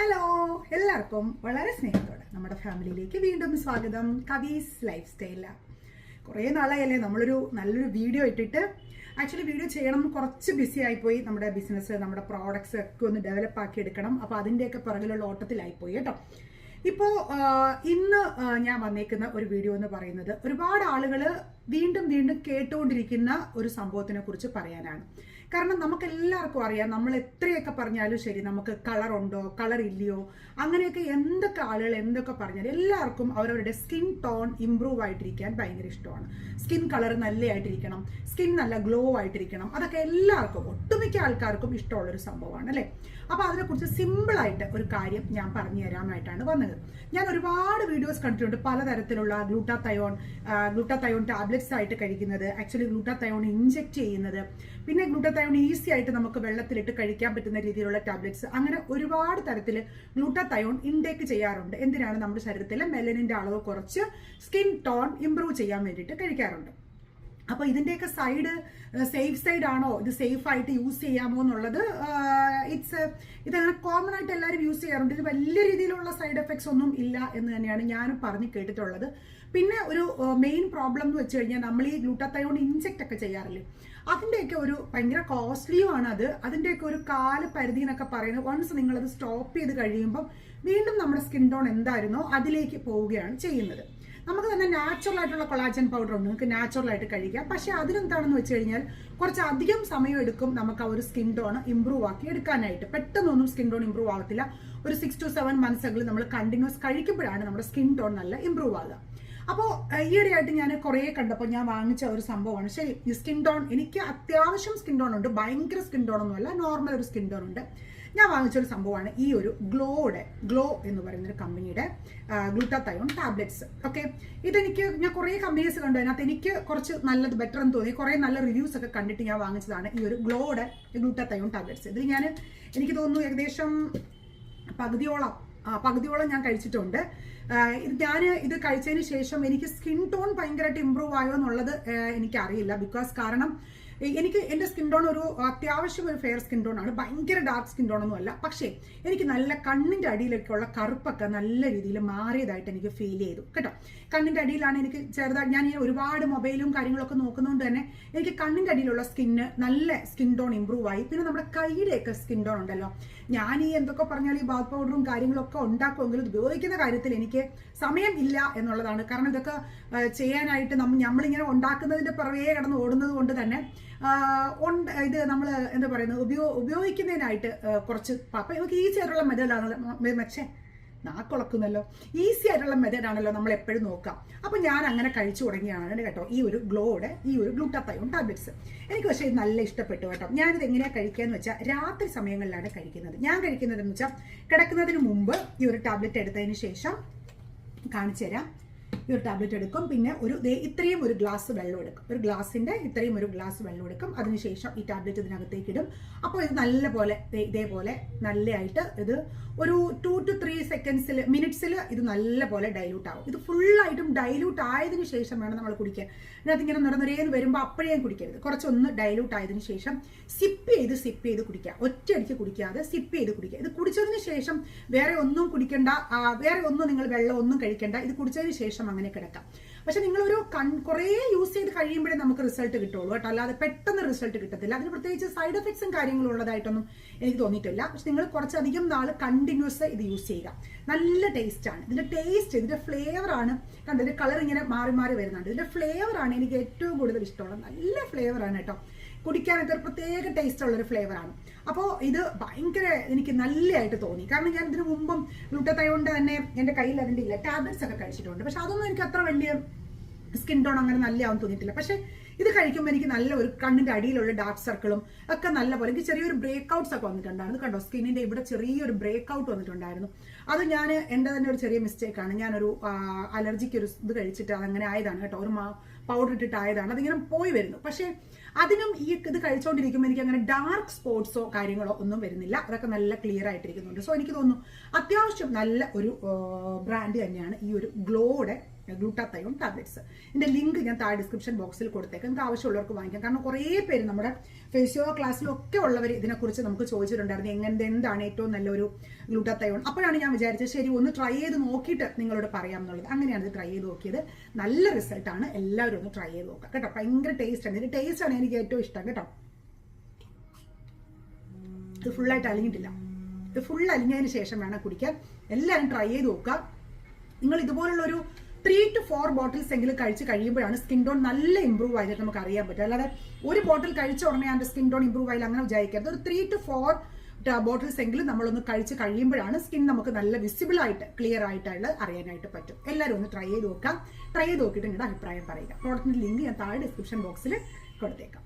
Hello എല്ലാവർക്കും വളരെ സ്നേഹത്തോടെ നമ്മുടെ ഫാമിലിയിലേക്ക് വീണ്ടും സ്വാഗതം. കവീസ് ലൈഫ് സ്റ്റൈല കുറേ നാളായല്ലേ നമ്മളൊരു നല്ലൊരു വീഡിയോ ഇട്ടിട്ട്. ആക്ച്വലി വീഡിയോ ചെയ്യണം കുറച്ച് ബിസി ആയിപ്പോയി. നമ്മുടെ ബിസിനസ് നമ്മുടെ പ്രോഡക്ട്സ് ഒക്കെ ഒന്ന് ഡെവലപ്പ് ആക്കി എടുക്കണം. അപ്പോൾ അതിന്റെയൊക്കെ പുറകിലുള്ള ഓട്ടത്തിലായിപ്പോയി കേട്ടോ. ഇപ്പോൾ ഇന്ന് ഞാൻ വന്നേക്കുന്ന ഒരു വീഡിയോ എന്ന് പറയുന്നത് ഒരുപാട് ആളുകൾ വീണ്ടും വീണ്ടും കേട്ടുകൊണ്ടിരിക്കുന്ന ഒരു സംഭവത്തിനെ കുറിച്ച് പറയാനാണ്. കാരണം നമുക്ക് എല്ലാവർക്കും അറിയാം നമ്മൾ എത്രയൊക്കെ പറഞ്ഞാലും ശരി നമുക്ക് കളർ ഉണ്ടോ കളർ ഇല്ലയോ അങ്ങനെയൊക്കെ എന്തൊക്കെ ആളുകൾ എന്തൊക്കെ പറഞ്ഞാലും എല്ലാവർക്കും അവരവരുടെ സ്കിൻ ടോൺ ഇമ്പ്രൂവ് ആയിട്ടിരിക്കാൻ ഭയങ്കര ഇഷ്ടമാണ്. സ്കിൻ കളർ നല്ലതായിട്ടിരിക്കണം സ്കിൻ നല്ല ഗ്ലോ ആയിട്ടിരിക്കണം അതൊക്കെ എല്ലാവർക്കും ഒട്ടുമിക്ക ആൾക്കാർക്കും ഇഷ്ടമുള്ളൊരു സംഭവമാണ് അല്ലേ? അപ്പോൾ അതിനെക്കുറിച്ച് സിമ്പിളായിട്ട് ഒരു കാര്യം ഞാൻ പറഞ്ഞു തരാനായിട്ടാണ് വന്നത്. ഞാൻ ഒരുപാട് വീഡിയോസ് കണ്ടിട്ടുണ്ട് പലതരത്തിലുള്ള ഗ്ലൂട്ടാതയോൺ ഗ്ലൂട്ടാതയോൺ ടാബ്ലറ്റ്സ് ആയിട്ട് കഴിക്കുന്നത് ആക്ച്വലി ഗ്ലൂട്ടാതയോൺ ഇഞ്ചെക്ട് ചെയ്യുന്നത്. പിന്നെ ഗ്ലൂട്ടാത്തയോൺ ഈസി ആയിട്ട് നമുക്ക് വെള്ളത്തിലിട്ട് കഴിക്കാൻ പറ്റുന്ന രീതിയിലുള്ള ടാബ്ലറ്റ്സ് അങ്ങനെ ഒരുപാട് തരത്തിൽ ഗ്ലൂട്ടാത്തയോൺ ഇൻടേക്ക് ചെയ്യാറുണ്ട്. എന്തിനാണ് നമ്മുടെ ശരീരത്തിലെ മെലനിന്റെ അളവ് കുറച്ച് സ്കിൻ ടോൺ ഇംപ്രൂവ് ചെയ്യാൻ വേണ്ടിയിട്ട് കഴിക്കാറുണ്ട്. അപ്പോൾ ഇതിന്റെയൊക്കെ സൈഡ് സേഫ് സൈഡ് ആണോ ഇത് സേഫ് ആയിട്ട് യൂസ് ചെയ്യാമോ എന്നുള്ളത് ഇറ്റ്സ് ഇതങ്ങനെ കോമൺ ആയിട്ട് എല്ലാവരും യൂസ് ചെയ്യാറുണ്ട്. ഇത് വലിയ രീതിയിലുള്ള സൈഡ് എഫക്ട്സ് ഒന്നും ഇല്ല എന്ന് തന്നെയാണ് ഞാനും പറഞ്ഞു കേട്ടിട്ടുള്ളത്. പിന്നെ ഒരു മെയിൻ പ്രോബ്ലം എന്ന് വെച്ച് കഴിഞ്ഞാൽ നമ്മൾ ഈ ഗ്ലൂട്ടത്തയോൺ ഇഞ്ചെക്ട് ഒക്കെ ചെയ്യാറില്ലേ? അതിന്റെയൊക്കെ ഒരു ഭയങ്കര കോസ്റ്റ്ലിയുമാണ് അത്. അതിന്റെയൊക്കെ ഒരു കാല പരിധി എന്നൊക്കെ പറയുന്നത് വൺസ് നിങ്ങളത് സ്റ്റോപ്പ് ചെയ്ത് കഴിയുമ്പം വീണ്ടും നമ്മുടെ സ്കിൻ ടോൺ എന്തായിരുന്നോ അതിലേക്ക് പോവുകയാണ് ചെയ്യുന്നത്. നമുക്ക് തന്നെ നാച്ചുറൽ ആയിട്ടുള്ള കൊളാജൻ പൗഡർ ഉണ്ട്. നിങ്ങൾക്ക് നാച്ചുറൽ ആയിട്ട് കഴിക്കാം. പക്ഷേ അതിനെന്താണെന്ന് വെച്ച് കഴിഞ്ഞാൽ കുറച്ച് അധികം സമയം എടുക്കും നമുക്ക് ആ ഒരു സ്കിൻ ടോൺ ഇമ്പ്രൂവ് ആക്കി എടുക്കാനായിട്ട്. പെട്ടെന്നൊന്നും സ്കിൻ ടോൺ ഇമ്പ്രൂവ് ആകത്തില്ല ഒരു സിക്സ് ടു സെവൻ മന്ത്സ് എങ്കിലും നമ്മൾ കണ്ടിന്യൂസ് കഴിക്കുമ്പോഴാണ് നമ്മുടെ സ്കിൻ ടോൺ നല്ല ഇമ്പ്രൂവ് ആകുക അപ്പോൾ ഈയിടെയായിട്ട് ഞാൻ കുറേ കണ്ടപ്പോൾ ഞാൻ വാങ്ങിച്ച ഒരു സംഭവമാണ്. ശരി ഈ സ്കിൻ ടോൺ എനിക്ക് അത്യാവശ്യം സ്കിൻ ടോൺ ഉണ്ട്. ഭയങ്കര സ്കിൻ ടോൺ ഒന്നുമല്ല നോർമൽ ഒരു സ്കിൻ ടോൺ ഉണ്ട്. ഞാൻ വാങ്ങിച്ച ഒരു സംഭവമാണ് ഈ ഒരു ഗ്ലോയുടെ ഗ്ലോ എന്ന് പറയുന്ന ഒരു കമ്പനിയുടെ ഗ്ലൂട്ടാത്തയോൺ ടാബ്ലറ്റ്സ് ഓക്കെ ഇതെനിക്ക് ഞാൻ കുറേ കമ്പനീസ് കണ്ടു. അതിനകത്ത് എനിക്ക് കുറച്ച് നല്ലത് ബെറ്റർ എന്ന് തോന്നി. കുറേ നല്ല റിവ്യൂസ് ഒക്കെ കണ്ടിട്ട് ഞാൻ വാങ്ങിച്ചതാണ് ഈ ഒരു ഗ്ലോയുടെ ഗ്ലൂട്ടാത്തയോൺ ടാബ്ലറ്റ്സ് ഇത് ഞാൻ എനിക്ക് തോന്നുന്നു ഏകദേശം പകുതിയോളം പകുതിയോളം ഞാൻ കഴിച്ചിട്ടുണ്ട്. ഞാൻ ഇത് കഴിച്ചതിന് ശേഷം എനിക്ക് സ്കിൻ ടോൺ ഭയങ്കരമായിട്ട് ഇമ്പ്രൂവ് ആയോ എന്നുള്ളത് എനിക്കറിയില്ല. ബിക്കോസ് കാരണം എനിക്ക് എന്റെ സ്കിൻ ടോൺ ഒരു അത്യാവശ്യം ഒരു ഫെയർ സ്കിൻ ടോൺ ആണ്. ഭയങ്കര ഡാർക്ക് സ്കിൻ ടോൺ ഒന്നും അല്ല. പക്ഷേ എനിക്ക് നല്ല കണ്ണിന്റെ അടിയിലൊക്കെയുള്ള കറുപ്പൊക്കെ നല്ല രീതിയിൽ മാറിയതായിട്ട് എനിക്ക് ഫീൽ ചെയ്തു. കേട്ടോ? കണ്ണിന്റെ അടിയിലാണ് എനിക്ക് ചെറുതായി ഞാൻ ഒരുപാട് മൊബൈലും കാര്യങ്ങളൊക്കെ നോക്കുന്നതുകൊണ്ട് തന്നെ എനിക്ക് കണ്ണിന്റെ അടിയിലുള്ള സ്കിന്ന് നല്ല സ്കിൻ ടോൺ ഇമ്പ്രൂവ് ആയി. പിന്നെ നമ്മുടെ കൈയുടെയൊക്കെ സ്കിൻ ടോൺ ഉണ്ടല്ലോ. ഞാൻ ഈ എന്തൊക്കെ പറഞ്ഞാൽ ഈ ബാത്ത് പൗഡറും കാര്യങ്ങളൊക്കെ ഉണ്ടാക്കുമെങ്കിലും ഉപയോഗിക്കുന്ന കാര്യത്തിൽ എനിക്ക് സമയം ഇല്ല എന്നുള്ളതാണ്. കാരണം ഇതൊക്കെ ചെയ്യാനായിട്ട് നമ്മൾ നമ്മളിങ്ങനെ ഉണ്ടാക്കുന്നതിന്റെ പുറകെ കിടന്ന് ഓടുന്നത് കൊണ്ട് തന്നെ ഉണ്ട് ഇത് നമ്മൾ എന്താ പറയുന്നത് ഉപയോ ഉപയോഗിക്കുന്നതിനായിട്ട് കുറച്ച് അപ്പം നമുക്ക് ഈസി ആയിട്ടുള്ള മെത്തേഡാണല്ലോ മെച്ചേ നാക്കുളക്കുന്നല്ലോ ഈസി ആയിട്ടുള്ള മെത്തേഡ് ആണല്ലോ നമ്മൾ എപ്പോഴും നോക്കാം. അപ്പൊ ഞാൻ അങ്ങനെ കഴിച്ചു തുടങ്ങിയാണ് കേട്ടോ ഈ ഒരു ഗ്ലോയുടെ ഈ ഒരു ഗ്ലൂട്ടാത്തയോൺ ടാബ്ലറ്റ്സ് എനിക്ക് പക്ഷേ ഇത് നല്ല ഇഷ്ടപ്പെട്ടു കേട്ടോ. ഞാനിത് എങ്ങനെയാ കഴിക്കാന്ന് വെച്ചാൽ രാത്രി സമയങ്ങളിലാണ് കഴിക്കുന്നത്. ഞാൻ കഴിക്കുന്നത് എന്ന് വെച്ചാൽ കിടക്കുന്നതിന് മുമ്പ് ഈ ഒരു ടാബ്ലറ്റ് എടുത്തതിന് ശേഷം കാണിച്ചു തരാം ഈ ഒരു ടാബ്ലറ്റ് എടുക്കും. പിന്നെ ഒരു ഇത്രയും ഒരു ഗ്ലാസ് വെള്ളം എടുക്കും. ഒരു ഗ്ലാസിന്റെ ഇത്രയും ഒരു ഗ്ലാസ് വെള്ളം എടുക്കും. അതിനുശേഷം ഈ ടാബ്ലറ്റ് ഇതിനകത്തേക്ക് ഇടും. അപ്പോൾ ഇത് നല്ല പോലെ ഇതേപോലെ നല്ലതായിട്ട് ഇത് ഒരു ടു ടു ത്രീ സെക്കൻഡ്സിൽ മിനിറ്റ്സിൽ ഇത് നല്ല പോലെ ഡൈലൂട്ട് ആവും. ഇത് ഫുള്ളായിട്ടും ഡൈലൂട്ട് ആയതിനു ശേഷം വേണം നമ്മൾ കുടിക്കാൻ. ഇതിനകത്ത് ഇങ്ങനെ നിറനിരയെന്ന് വരുമ്പോൾ അപ്പോഴേ കുടിക്കരുത്. കുറച്ചൊന്ന് ഡൈലൂട്ട് ആയതിനു ശേഷം സിപ്പ് ചെയ്ത് സിപ്പ് ചെയ്ത് കുടിക്കുക. ഒറ്റയടിക്ക് കുടിക്കാതെ സിപ്പ് ചെയ്ത് കുടിക്കുക. ഇത് കുടിച്ചതിന് ശേഷം വേറെ ഒന്നും കുടിക്കേണ്ട വേറെ ഒന്നും നിങ്ങൾ വെള്ളം ഒന്നും കഴിക്കേണ്ട. ഇത് കുടിച്ചതിന് ശേഷം കിടക്കാം. പക്ഷെ നിങ്ങളൊരു കൺ കുറേ യൂസ് ചെയ്ത് കഴിയുമ്പോഴേ നമുക്ക് റിസൾട്ട് കിട്ടുള്ളൂ കേട്ടോ. അല്ലാതെ പെട്ടെന്ന് റിസൾട്ട് കിട്ടത്തില്ല. അതിന് പ്രത്യേകിച്ച് സൈഡ് എഫക്ട്സും കാര്യങ്ങളും ഉള്ളതായിട്ടൊന്നും എനിക്ക് തോന്നിയിട്ടില്ല. പക്ഷെ നിങ്ങൾ കുറച്ചധികം നാൾ കണ്ടിന്യൂസ് ഇത് യൂസ് ചെയ്യുക. നല്ല ടേസ്റ്റ് ആണ്. ഇതിന്റെ ടേസ്റ്റ് ഇതിന്റെ ഫ്ലേവർ ആണ്. കണ്ടോ ഇതിന്റെ കളർ ഇങ്ങനെ മാറി മാറി വരുന്നുണ്ട്. ഇതിന്റെ ഫ്ലേവർ ആണ് എനിക്ക് ഏറ്റവും കൂടുതൽ ഇഷ്ടമുള്ളത്. നല്ല ഫ്ലേവർ ആണ് കേട്ടോ. കുടിക്കാനൊക്കെ ഒരു പ്രത്യേക ടേസ്റ്റ് ഉള്ളൊരു ഫ്ലേവറാണ് അപ്പോൾ ഇത് ഭയങ്കര എനിക്ക് നല്ലതായിട്ട് തോന്നി. കാരണം ഞാൻ ഇതിനു മുമ്പും ഗ്ലൂട്ടത്തയോണ്ട് തന്നെ എന്റെ കയ്യിൽ അതിന്റെ ഇല്ല. ടാബ്ലറ്റ്സ് ഒക്കെ കഴിച്ചിട്ടുണ്ട്. പക്ഷെ അതൊന്നും എനിക്ക് അത്ര വലിയ സ്കിൻ ടോൺ അങ്ങനെ നല്ലതാവും തോന്നിയിട്ടില്ല. പക്ഷെ ഇത് കഴിക്കുമ്പോൾ എനിക്ക് നല്ല ഒരു കണ്ണിന്റെ അടിയിലുള്ള ഡാർക്ക് സർക്കിളും ഒക്കെ നല്ല പോലെ എനിക്ക് ചെറിയൊരു ബ്രേക്ക് ഔട്ട്സ് ഒക്കെ വന്നിട്ടുണ്ടായിരുന്നു. കണ്ടോ? സ്കിന്നിന്റെ ഇവിടെ ചെറിയൊരു ബ്രേക്ക് ഔട്ട് വന്നിട്ടുണ്ടായിരുന്നു. അത് ഞാൻ എന്റെ തന്നെ ഒരു ചെറിയ മിസ്റ്റേക്ക് ആണ്. ഞാനൊരു അലർജിക്ക് ഒരു ഇത് കഴിച്ചിട്ട് അതങ്ങനെ ആയതാണ് കേട്ടോ. ഒരു പൗഡർ ഇട്ടിട്ട് ആയതാണ്. അതിങ്ങനെ പോയി വരുന്നു. പക്ഷേ അതിനും ഈ ഇത് കഴിച്ചുകൊണ്ടിരിക്കുമ്പോൾ എനിക്ക് അങ്ങനെ ഡാർക്ക് സ്പോട്ട്സോ കാര്യങ്ങളോ ഒന്നും വരുന്നില്ല. അതൊക്കെ നല്ല ക്ലിയർ ആയിട്ടിരിക്കുന്നുണ്ട്. സോ എനിക്ക് തോന്നുന്നു അത്യാവശ്യം നല്ല ഒരു ബ്രാൻഡ് തന്നെയാണ് ഈ ഒരു ഗ്ലോയുടെ ഗ്ലൂട്ടാത്തയോൺ ടാബ്ലറ്റ്സ്. ഇതിന്റെ ലിങ്ക് ഞാൻ താഴെ ഡിസ്ക്രിപ്ഷൻ ബോക്സിൽ കൊടുത്തേക്കാം. നിങ്ങൾക്ക് ആവശ്യമുള്ളവർക്ക് വാങ്ങിക്കാം. കാരണം കുറേ പേര് നമ്മുടെ ഫേസ്യോ ക്ലാസ്സിലൊക്കെ ഉള്ളവർ ഇതിനെക്കുറിച്ച് നമുക്ക് ചോദിച്ചിട്ടുണ്ടായിരുന്നു. എങ്ങനെ എന്താണ് ഏറ്റവും നല്ലൊരു ഗ്ലൂട്ടാത്തയോൺ? അപ്പോഴാണ് ഞാൻ വിചാരിച്ചത് ശരി ഒന്ന് ട്രൈ ചെയ്ത് നോക്കിയിട്ട് നിങ്ങളോട് പറയാം എന്നുള്ളത് അങ്ങനെയാണ് ഇത് ട്രൈ ചെയ്ത് നോക്കിയത്. നല്ല റിസൾട്ടാണ് എല്ലാവരും ഒന്ന് ട്രൈ ചെയ്ത് നോക്കാം കേട്ടോ ഭയങ്കര ടേസ്റ്റ് ആണ്. ഇതിന്റെ ടേസ്റ്റ് ആണ് എനിക്ക് ഏറ്റവും ഇഷ്ടം. കേട്ടോ. ഇത് ഫുള്ളായിട്ട് അലിഞ്ഞിട്ടില്ല. ഇത് ഫുൾ അലിഞ്ഞതിന് ശേഷം വേണം കുടിക്കാൻ. എല്ലാവരും ട്രൈ ചെയ്ത് നോക്കുക. നിങ്ങൾ ഇതുപോലുള്ള ഒരു ത്രീ ടു ഫോർ ബോട്ടിൽസ് എങ്കിലും കഴിച്ച് കഴിയുമ്പോഴാണ് സ്കിൻ ടോൺ നല്ല ഇമ്പ്രൂവ് ആയിട്ട് നമുക്ക് അറിയാൻ പറ്റും അല്ലാതെ ഒരു ബോട്ടിൽ കഴിച്ച ഉടനെ അതിന്റെ സ്കിൻ ടോൺ ഇമ്പ്രൂവ് ആയില്ല അങ്ങനെ വിചാരിക്കരുത്. ഒരു ത്രീ ടു ഫോർ ബോട്ടിൽസ് എങ്കിലും നമ്മളൊന്ന് കഴിച്ച് കഴിയുമ്പോഴാണ് സ്കിൻ നമുക്ക് നല്ല വിസിബിൾ ആയിട്ട് ക്ലിയർ ആയിട്ടുള്ള അറിയാനായിട്ട് പറ്റും. എല്ലാവരും ഒന്ന് ട്രൈ ചെയ്ത് നോക്കാം. ട്രൈ ചെയ്ത് നോക്കിയിട്ട് നിങ്ങളുടെ അഭിപ്രായം പറയുക. പ്രോഡക്റ്റിന്റെ ലിങ്ക് ഞാൻ താഴെ ഡിസ്ക്രിപ്ഷൻ ബോക്സിൽ കൊടുത്തേക്കാം.